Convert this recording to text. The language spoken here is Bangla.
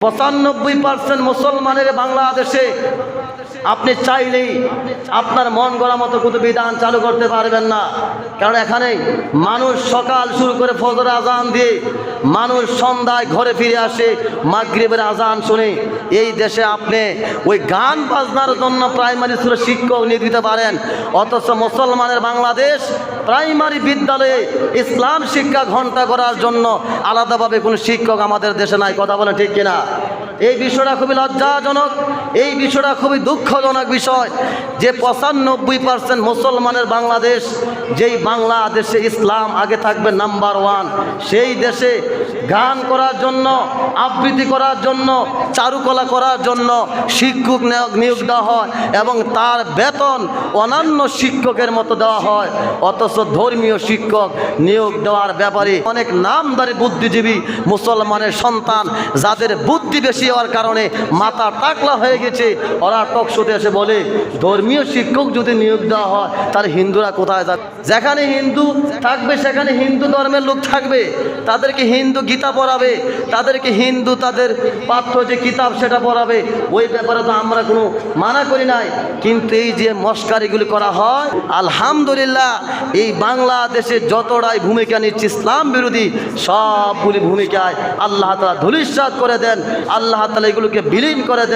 পঁচানব্বই পার্সেন্ট মুসলমানের বাংলাদেশে আপনি চাইলেই আপনার মন গড়া মতো কোনো বিধান চালু করতে পারবেন না। কারণ এখানে মানুষ সকাল শুরু করে ফজর আজান দিয়ে মানুষ সন্ধ্যায় ঘরে ফিরে আসে, মাগরিবের আজান শুনে। এই দেশে আপনি ওই গান বাজনার জন্য প্রাইমারি স্কুলে শিক্ষক নিয়ে দিতে পারেন। অথচ মুসলমানের বাংলাদেশ প্রাইমারি বিদ্যালয়ে ইসলাম শিক্ষা ঘণ্টা করার জন্য আলাদাভাবে কোনো শিক্ষক আমাদের দেশে নাই। কথা বলে ঠিক কিনা? এই বিষয়টা খুবই লজ্জাজনক, এই বিষয়টা খুবই দুঃখজনক বিষয় যে পঁচানব্বই পার্সেন্ট মুসলমানের বাংলাদেশ যেই বাংলাদেশে ইসলাম আগে থাকবে নাম্বার ওয়ান সেই দেশে গান করার জন্য, আবৃত্তি করার জন্য, চারুকলা করার জন্য শিক্ষক নিয়োগ দেওয়া হয় এবং তার বেতন অন্যান্য শিক্ষকের মতো দেওয়া হয়। অথচ ধর্মীয় শিক্ষক নিয়োগ দেওয়ার ব্যাপারে অনেক নামদারি বুদ্ধিজীবী মুসলমানের সন্তান যাদের বুদ্ধি বেশি হওয়ার কারণে মাথা টাকলা হয়ে গেছে, ওরা টকশোতে এসে বলে, ধর্মীয় শিক্ষক যদি নিয়োগ দেওয়া হয়, তার হিন্দুরা কোথায় যাবে? যেখানে হিন্দু থাকবে, সেখানে হিন্দু ধর্মের লোক থাকবে। তাদেরকে হিন্দু গীতা পড়াবে, তাদেরকে হিন্দু তাদের পাঠ্য যে কিতাব সেটা পড়াবে, ওই ব্যাপারে তো আমরা কোনো মানা করি নাই। কিন্তু এই যে মস্কারিগুলি করা হয়, আলহামদুলিল্লাহ, এই বাংলাদেশে যতটাই ভূমিকা নিচ্ছে ইসলাম বিরোধী, সবগুলি ভূমিকায় আল্লাহ তালা ধুলিশ্বাদ করে দেন, আল্লাহ তালা এগুলোকে বিলীন করে দেন।